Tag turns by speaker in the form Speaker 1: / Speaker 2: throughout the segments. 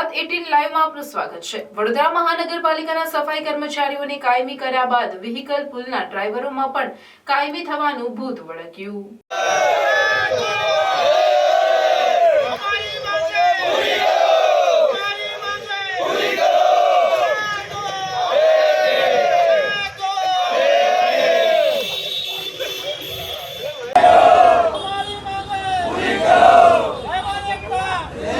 Speaker 1: Gujarat eighteen લાઈવમાં આપનું સ્વાગત છે. વડોદરા મહાનગરપાલિકાના સફાઈ કર્મચારીઓને કાયમી કર્યા બાદ વ્હીકલ પુલના ડ્રાઈવરોમાં પણ કાયમી થવાનું ભૂત વળગ્યું
Speaker 2: અમારી માંગે પૂરી કરો અમારી માંગે પૂરી કરો અમારી માંગે પૂરી કરો જય માનવતા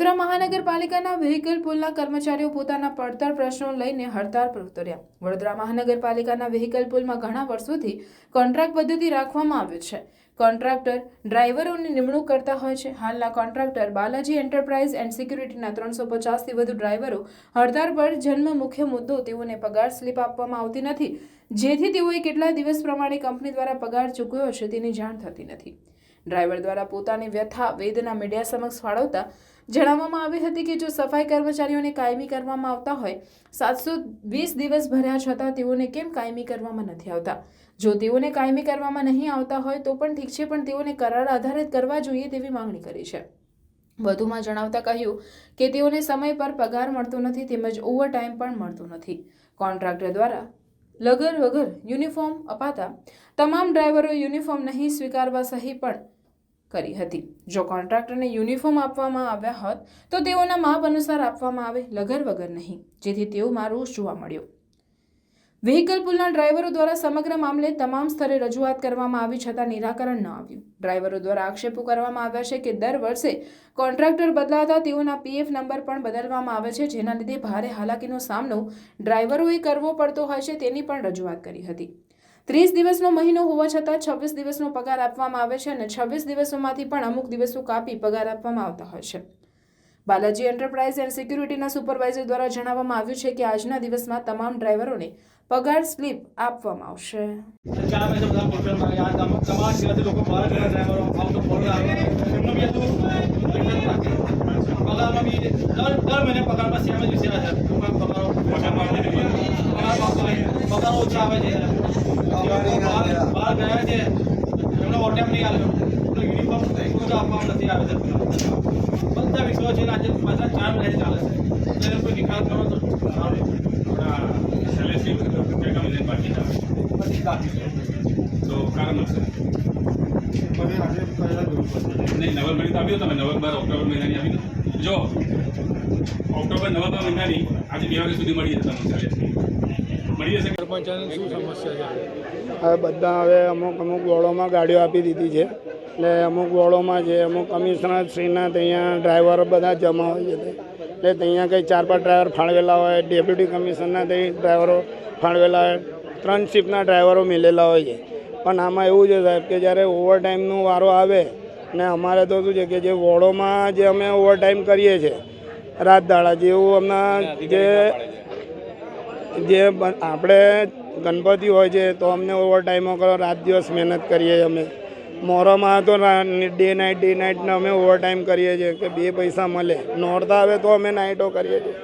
Speaker 1: વડોદરા મહાનગરપાલિકાના વ્હીકલ પુલના કર્મચારીઓ પોતાના પડતર પ્રશ્નો લઈને હડતાળ પર ઉતર્યા. વડોદરા મહાનગરપાલિકાના વ્હીકલ પુલમાં ઘણા વર્ષોથી કોન્ટ્રાક્ટ પદ્ધતિ રાખવામાં આવ્યું છે. કોન્ટ્રાક્ટર ડ્રાઈવરોની નિમણૂક કરતા હોય છે. હાલના કોન્ટ્રાક્ટર બાલાજી એન્ટરપ્રાઇઝ એન્ડ સિક્યુરિટીના ત્રણસો પચાસથી વધુ ડ્રાઈવરો હડતાળ પર જન્મ મુખ્ય મુદ્દો તેઓને પગાર સ્લીપ આપવામાં આવતી નથી. જેથી તેઓએ કેટલા દિવસ પ્રમાણે કંપની દ્વારા પગાર ચૂકવ્યો છે તેની જાણ થતી નથી. ડ્રાઈવર દ્વારા પોતાની વ્યથા વેદના મીડિયા સમક્ષ ફાળવતા જણાવવામાં આવી હતી કે જો સફાઈ કર્મચારીઓને કાયમી કરવામાં આવતા હોય, સાતસો વીસ દિવસ ભર્યા છતાં તેઓને કેમ કાયમી કરવામાં નથી આવતા? જો તેઓને કાયમી કરવામાં નહીં આવતા હોય, તો પણ ઠીક છે, પણ તેઓને કરાર આધારિત કરવા જોઈએ તેવી માંગણી કરી છે. વધુમાં જણાવતા કહ્યું કે તેઓને સમય પર પગાર મળતો નથી, તેમજ ઓવરટાઈમ પણ મળતો નથી. કોન્ટ્રાક્ટર દ્વારા લગર વગર યુનિફોર્મ અપાતા તમામ ડ્રાઈવરો યુનિફોર્મ નહીં સ્વીકારવા સહી પણ કરી હતી. જો કોન્ટ્રાક્ટરને યુનિફોર્મ આપવામાં આવ્યા હોત તો તેઓના માપ અનુસાર આપવામાં આવે લગર વગર નહીં. જેથી તેઓ મારું જોવા મળ્યો. વ્હીકલ પુલના ડ્રાઈવરો દ્વારા સમગ્ર મામલે તમામ સ્તરે રજૂઆત કરવામાં આવી છતાં નિરાકરણ ન આવ્યું. ડ્રાઈવરો દ્વારા આક્ષેપો કરવામાં આવ્યા છે કે દર વર્ષે કોન્ટ્રાક્ટર બદલાતા તેઓના પીએફ નંબર પણ બદલવામાં આવે છે, જેના લીધે ભારે હાલાકીનો સામનો ડ્રાઈવરોએ કરવો પડતો હોય છે તેની પણ રજૂઆત કરી હતી. ત્રીસ દિવસનો મહિનો હોવા છતાં છવ્વીસ દિવસનો પગાર આપવામાં આવે છે અને છવ્વીસ દિવસોમાંથી પણ અમુક દિવસો કાપી પગાર આપવામાં આવતા હોય છે. બાલાજી એન્ટરપ્રાઇઝ એન્ડ સિક્યુરિટીના સુપરવાઇઝર દ્વારા જણાવવામાં આવ્યું છે કે આજના દિવસમાં તમામ ડ્રાઈવરોને પગાર સ્લીપ આપવામાં આવશે.
Speaker 3: આવે છે એમનો ઓટેમ નહીં આવ્યો યુનિફોર્મ આપવામાં નથી આવે છે બધા વિષયો છે ને આજે નિકાલ કરો તો
Speaker 4: ભેગા મળીને બાકી તો કારણ હશે નહીં નવેમ્બર મહિને તો આપ્યો તમે નવેમ્બર ઓક્ટોબર મહિનાની આપી દો જો ઓક્ટોબર નવેમ્બર મહિનાની આજે બે વાગ્યા સુધી મળી જશે તમને જશે
Speaker 3: સરપંચને શું સમસ્યા છે?
Speaker 5: હવે બધા હવે અમુક અમુક વોર્ડોમાં ગાડીઓ આપી દીધી છે. એટલે અમુક વોર્ડોમાં જે અમુક કમિશનર શ્રીના ત્યાં ડ્રાઈવરો બધા જમા હોય છે. એટલે ત્યાં કંઈ ચાર પાંચ ડ્રાઈવર ફાળવેલા હોય, ડેપ્યુટી કમિશનરના ત્યાં ડ્રાઈવરો ફાળવેલા હોય, ત્રણ શિફ્ટના ડ્રાઈવરો મિલેલા હોય છે. પણ આમાં એવું છે સાહેબ કે જ્યારે ઓવરટાઈમનો વારો આવે ને અમારે તો શું છે કે જે વોર્ડોમાં જે અમે ઓવરટાઈમ કરીએ છીએ રાત દાડા જેવું અમને જે જે આપણે ગણપતિ હોય છે તો અમને ઓવરટાઈમો કરો, રાત દિવસ મહેનત કરીએ અમે. મોરોમાં તો ડે નાઇટ ડે નાઇટને અમે ઓવરટાઈમ કરીએ છીએ કે બે પૈસા મળે. નોર્થ આવે તો અમે નાઇટો કરીએ છીએ.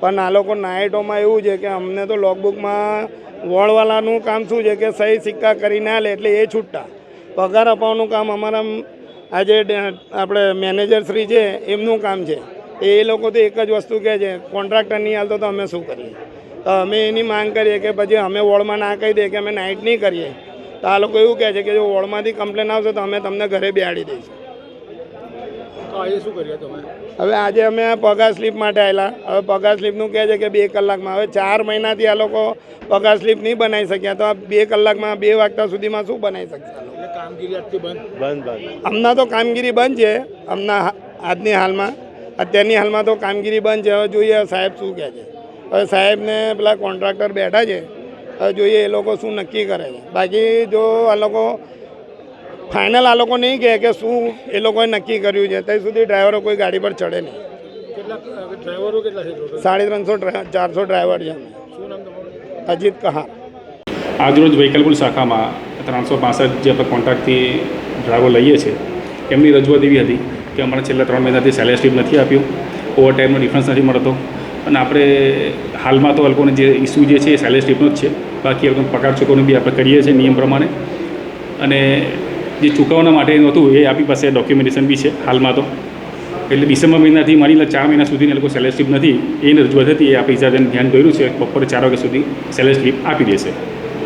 Speaker 5: પણ આ લોકો નાઇટોમાં એવું છે કે અમને તો લોકબુકમાં વોળવાલાનું કામ શું છે કે સહી સિક્કા કરીને આલે એટલે એ છૂટતા. પગાર અપાવવાનું કામ અમારા આજે આપણે મેનેજર શ્રી છે, એમનું કામ છે. એ લોકો તો એક જ વસ્તુ કહે છે કોન્ટ્રાક્ટર નહીં હાલતો તો અમે શું કરીએ? તો અમે એની માંગ કરીએ કે પછી અમે વોર્ડમાં ના કહી દઈએ કે અમે નાઇટ નહીં કરીએ. તો આ લોકો એવું કહે છે કે જો વોર્ડમાંથી કમ્પ્લેન આવશે તો અમે તમને ઘરે બેહાડી દઈશું.
Speaker 3: તો આજે શું કરીએ તમે?
Speaker 5: હવે આજે અમે પગાર સ્લીપ માટે આવેલા હવે પગાર સ્લીપનું કહે છે કે બે કલાકમાં. હવે ચાર મહિનાથી આ લોકો પગાર સ્લીપ નહીં બનાવી શક્યા. તો આ બે કલાકમાં બે વાગતા સુધીમાં શું બનાવી શકશે હમણાં તો કામગીરી બંધ છે. હમણાં આજની હાલમાં. અત્યારની હાલમાં તો કામગીરી બંધ છે. હવે જોઈએ સાહેબ શું કહે છે. હવે સાહેબને પેલા કોન્ટ્રાક્ટર બેઠા છે. હવે જોઈએ એ લોકો શું નક્કી કરે છે. બાકી જો આ લોકો ફાઇનલ આ લોકો નહીં કહે કે શું એ લોકોએ નક્કી કર્યું છે ત્યાં સુધી ડ્રાઈવરો કોઈ ગાડી પર ચડે નહીં.
Speaker 3: કેટલા ડ્રાઈવરો કેટલા છે ટોટલ
Speaker 5: સાડી ત્રણસો ચારસો ડ્રાઈવર છે. અમે
Speaker 3: શું નામ તમારું?
Speaker 5: અજીત કહાર.
Speaker 4: આજરોજ વૈકલપુર શાખામાં ત્રણસો પાસઠ જે આપણે કોન્ટ્રાક્ટથી ડ્રાઈવર લઈએ છીએ એમની રજૂઆત એવી હતી કે અમારે છેલ્લા ત્રણ મહિનાથી સેલેરી સ્લીપ નથી આપ્યું ઓવર ટાઈમનો ડિફરન્સ નથી મળતો અને આપણે હાલમાં તો લોકોને જે ઇસ્યુ જે છે એ સેલેરી સ્લીપનો જ છે. બાકી લોકોને પગાર ચૂકવણી બી આપણે કરીએ છીએ નિયમ પ્રમાણે. અને જે ચૂકવણા માટેનું હતું એ આપણી પાસે ડોક્યુમેન્ટેશન બી છે હાલમાં તો. એટલે ડિસેમ્બર મહિનાથી માની લે ચાર મહિના સુધી એ લોકો સેલેરી સ્લીપ નથી. એની રજૂઆત હતી એ આપણે ઇજાજન ધ્યાન કર્યું છે. બપોરે ચાર વાગ્યા સુધી સેલેરી સ્લીપ આપી દેશે.